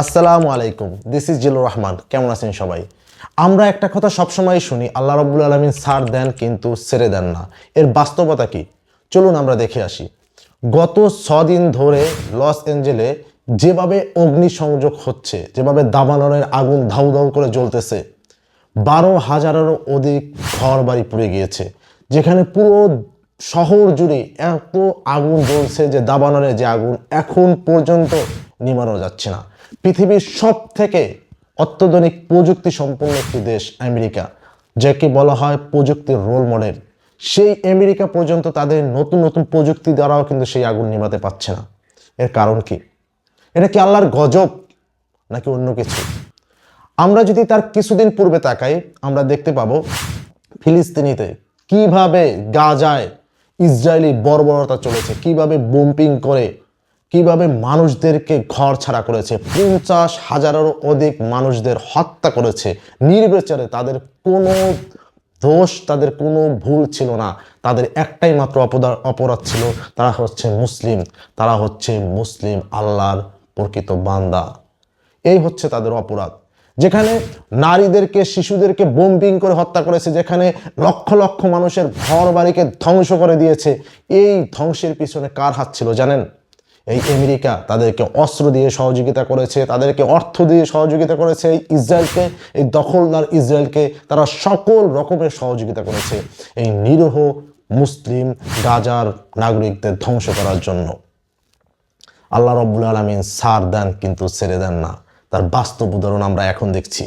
আসসালামু আলাইকুম this is Zillur Rahman, কেমন আছেন সবাই? আমরা একটা কথা সবসময় শুনি, আল্লাহ রব্বুল আলমিন সার দেন কিন্তু ছেড়ে দেন না। এর বাস্তবতা কি? চলুন আমরা দেখে আসি। গত ছদিন ধরে লস এঞ্জেলে যেভাবে অগ্নিসংযোগ হচ্ছে, যেভাবে দাবানলের আগুন ধাউ ধাউ করে জ্বলতেছে, বারো হাজারেরও অধিক ঘর বাড়ি পুড়ে গিয়েছে, যেখানে পুরো শহর জুড়ে এত আগুন জ্বলছে যে দাবানলে যে আগুন এখন পর্যন্ত নিমানো যাচ্ছে না। পৃথিবীর সব থেকে অত্যাধুনিক প্রযুক্তি সম্পন্ন একটি দেশ আমেরিকা, যাকে বলা হয় প্রযুক্তির রোল মডেল সেই আমেরিকা পর্যন্ত তাদের নতুন নতুন প্রযুক্তি দ্বারাও কিন্তু সেই আগুন নিভাতে পারছে না। এর কারণ কি? এটা কি আল্লাহর গজব নাকি অন্য কিছু? আমরা যদি তার কিছুদিন পূর্বে তাকাই, আমরা দেখতে পাবো ফিলিস্তিনিতে কীভাবে গাজায় ইসরায়েলি বর্বরতা চলেছে, কীভাবে বোম্পিং করে কীভাবে মানুষদেরকে ঘর ছাড়া করেছে? পঞ্চাশ হাজারেরও অধিক মানুষদের হত্যা করেছে। নির্বিচারে তাদের কোনো দোষ, তাদের কোনো ভুল ছিল না। তাদের একটাই মাত্র অপরাধ অপরাধ ছিল, তারা হচ্ছে মুসলিম। তারা হচ্ছে মুসলিম, আল্লাহর প্রকৃত বান্দা। এই হচ্ছে তাদের অপরাধ। যেখানে নারীদেরকে, শিশুদেরকে বোম্বিং করে হত্যা করেছে, যেখানে লক্ষ লক্ষ মানুষের ঘর বাড়িকে ধ্বংস করে দিয়েছে, এই ধ্বংসের পিছনে কার হাত ছিল জানেন? এই আমেরিকা তাদেরকে অস্ত্র দিয়ে সহযোগিতা করেছে, তাদেরকে অর্থ দিয়ে সহযোগিতা করেছে, এই ইসরায়েলকে, এই দখলদার ইসরায়েলকে তারা সকল রকমের সহযোগিতা করেছে এই নিরহ মুসলিম গাজার নাগরিকদের ধ্বংস করার জন্য। আল্লাহ রব্বুল আলমিন সার দেন কিন্তু ছেড়ে দেন না। তার বাস্তব উদাহরণ আমরা এখন দেখছি।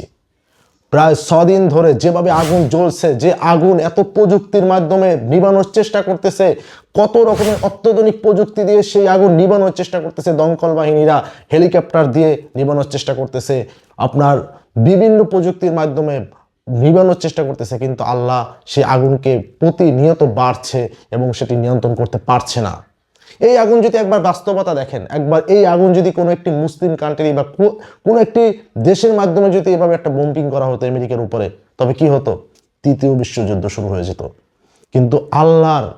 প্রায় ছদিন ধরে যেভাবে আগুন জ্বলছে, যে আগুন এত প্রযুক্তির মাধ্যমে নিবানোর চেষ্টা করতেছে, কত রকমের অত্যাধুনিক প্রযুক্তি দিয়ে সেই আগুন নিবানোর চেষ্টা করতেছে দমকল বাহিনীরা, হেলিকপ্টার দিয়ে নিবানোর চেষ্টা করতেছে। আপনার বিভিন্ন প্রযুক্তির মাধ্যমে নিবানোর চেষ্টা করতেছে, কিন্তু আল্লাহ সেই আগুনকে প্রতিনিয়ত বাড়ছে এবং সেটি নিয়ন্ত্রণ করতে পারছে না। এই আগুন যদি একবার বাস্তবতা দেখেন, একবার এই আগুন যদি কোনো একটি মুসলিম কান্ট্রি বা কোনো একটি দেশের মাধ্যমে যদি এভাবে একটা বোম্পিং করা হতো আমেরিকার উপরে, তবে কি হতো? তৃতীয় বিশ্বযুদ্ধ শুরু হয়ে যেত। কিন্তু আল্লাহর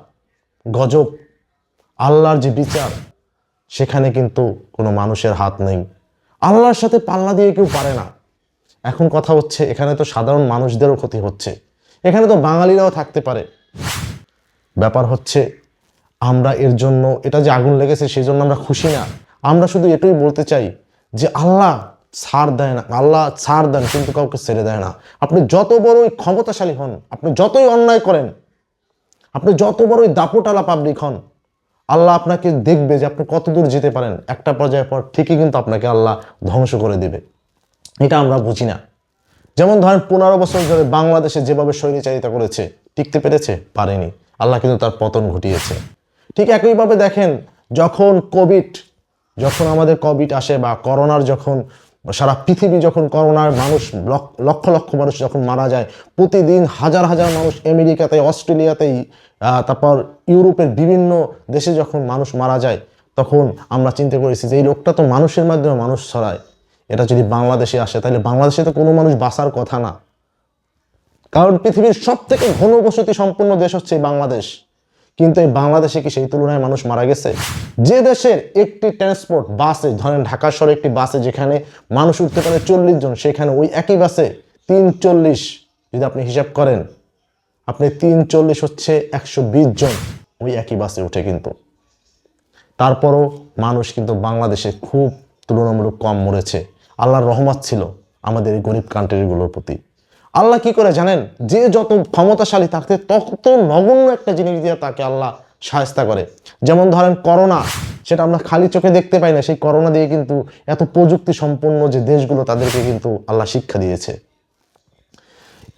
গজব, আল্লাহর যে বিচার, সেখানে কিন্তু কোনো মানুষের হাত নেই। আল্লাহর সাথে পাল্লা দিয়ে কেউ পারে না। এখন কথা হচ্ছে, এখানে তো সাধারণ মানুষদেরও ক্ষতি হচ্ছে। এখানে তো বাঙালিরাও থাকতে পারে। ব্যাপার হচ্ছে আমরা এর জন্য, এটা যে আগুন লেগেছে সেই জন্য আমরা খুশি না। আমরা শুধু এটাই বলতে চাই যে আল্লাহ ছাড় দেয় না, আল্লাহ ছাড় দেন, কিন্তু কাউকে ছেড়ে দেয় না। আপনি যত বড়ই ক্ষমতাশালী হন, আপনি যতই অন্যায় করেন, আপনি যত বড়ই দাপটালা পাবলিক হন, আল্লাহ আপনাকে দেখবে যে আপনি কত দূর যেতে পারেন। একটা পর্যায়ের পর ঠিকই কিন্তু আপনাকে আল্লাহ ধ্বংস করে দেবে। এটা আমরা বুঝি না। যেমন ধরেন পনেরো বছর ধরে বাংলাদেশে যেভাবে স্বৈরাচারিতা করেছে, টিকতে পেরেছে? পারেনি। আল্লাহ কিন্তু তার পতন ঘটিয়েছে। ঠিক একইভাবে দেখেন, যখন কোভিড যখন আমাদের কোভিড আসে বা করোনার যখন, সারা পৃথিবী যখন করোনার মানুষ লক- লক্ষ লক্ষ মানুষ যখন মারা যায়, প্রতিদিন হাজার হাজার মানুষ আমেরিকাতে, অস্ট্রেলিয়াতেই তারপর ইউরোপের বিভিন্ন দেশে যখন মানুষ মারা যায়, তখন আমরা চিন্তা করেছি যে এই রোগটা তো মানুষের মাধ্যমে মানুষ ছড়ায়। এটা যদি বাংলাদেশে আসে, তাহলে বাংলাদেশে তো কোনো মানুষ বাঁচার কথা না। কারণ পৃথিবীর সব থেকে ঘনবসতি সম্পন্ন দেশ হচ্ছে বাংলাদেশ। কিন্তু এই বাংলাদেশে কি সেই তুলনায় মানুষ মারা গেছে? যে দেশের একটি ট্রান্সপোর্ট বাসে ধরেন ঢাকা শহরে একটি বাসে যেখানে মানুষ উঠতে পারে চল্লিশ জন, সেখানে ওই একই বাসে তিন চল্লিশ যদি আপনি হিসাব করেন, আপনি তিন চল্লিশ হচ্ছে একশো বিশ জন ওই একই বাসে উঠে কিন্তু। তারপরও মানুষ কিন্তু বাংলাদেশে খুব তুলনামূলক কম মরেছে। আল্লাহর রহমত ছিল আমাদের এই গরিব কান্ট্রিগুলোর প্রতি। আল্লাহ কি করে জানেন? যে যত ক্ষমতাশালী থাকতে তত নগণ্য একটা জিনিস দিয়ে তাকে আল্লাহ সাহায্য করে। যেমন ধরেন করোনা, সেটা আমরা খালি চোখে দেখতে পাই না। সেই করোনা দিয়ে কিন্তু এত প্রযুক্তি সম্পন্ন যে দেশগুলো তাদেরকে কিন্তু আল্লাহ শিক্ষা দিয়েছে।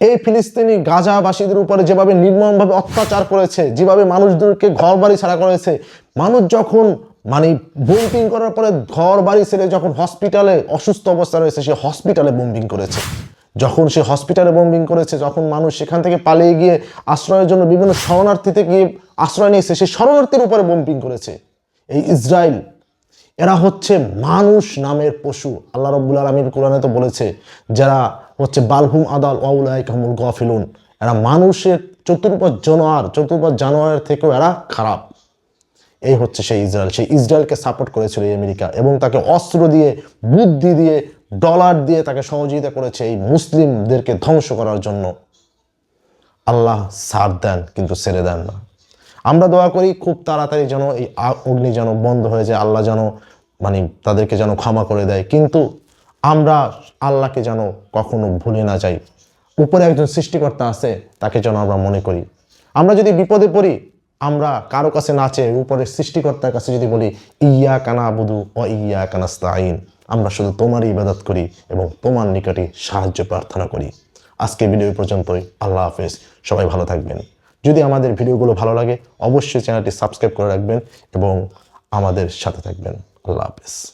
এই ফিলিস্তিনি গাজাবাসীদের উপরে যেভাবে নির্মমভাবে অত্যাচার করেছে, যেভাবে মানুষদেরকে ঘর বাড়ি ছাড়া করেছে, মানুষ যখন মানে বোম্পিং করার পরে ঘর বাড়ি ছেড়ে যখন হসপিটালে অসুস্থ অবস্থা রয়েছে, সে হসপিটালে বোম্বিং করেছে। যখন সে হসপিটালে বোম্বিং করেছে, যখন মানুষ সেখান থেকে পালিয়ে গিয়ে আশ্রয়ের জন্য বিভিন্ন শরণার্থীতে গিয়ে আশ্রয় নিয়েছে সেই শরণার্থীর উপরে বোম্পিং করেছে। এই ইসরায়েল, এরা হচ্ছে মানুষ নামের পশু। আল্লাহ রব্বুল আলমীর কোরআনে তো বলেছে, যারা হচ্ছে বালহুম আদাল ওয়াউলাই কামুল গফিলুন। এরা মানুষের চতুর্পাশ জানোয়ার, চতুর্পাশ জানোয়ারের থেকেও এরা খারাপ। এই হচ্ছে সেই ইসরায়েল। সেই ইসরায়েলকে সাপোর্ট করেছিল এই আমেরিকা এবং তাকে অস্ত্র দিয়ে, বুদ্ধি দিয়ে ডলার দিয়ে তাকে সহযোগিতা করেছে এই মুসলিমদেরকে ধ্বংস করার জন্য। আল্লাহ সাথ দেন, কিন্তু ছেড়ে দেন না। আমরা দোয়া করি, খুব তাড়াতাড়ি যেন এই অগ্নি যেন বন্ধ হয়ে যায়, আল্লাহ যেন মানে তাদেরকে যেন ক্ষমা করে দেয়। কিন্তু আমরা আল্লাহকে যেন কখনো ভুলে না যাই। উপরে একজন সৃষ্টিকর্তা আছে, তাকে যেন আমরা মনে করি। আমরা যদি বিপদে পড়ি, আমরা কারও কাছে না চেয়ে উপরের সৃষ্টিকর্তার কাছে যদি বলি, ইয়া কানা বুধু ও ইয়া কানাস্তাইন আমরা শুধু তোমারই ইবাদত করি এবং তোমার নিকটে সাহায্য প্রার্থনা করি। আজকে ভিডিও পর্যন্তই। আল্লাহ হাফেজ। সবাই ভালো থাকবেন। যদি আমাদের ভিডিওগুলো ভালো লাগে, অবশ্যই চ্যানেলটি সাবস্ক্রাইব করে রাখবেন এবং আমাদের সাথে থাকবেন। আল্লাহ হাফেজ।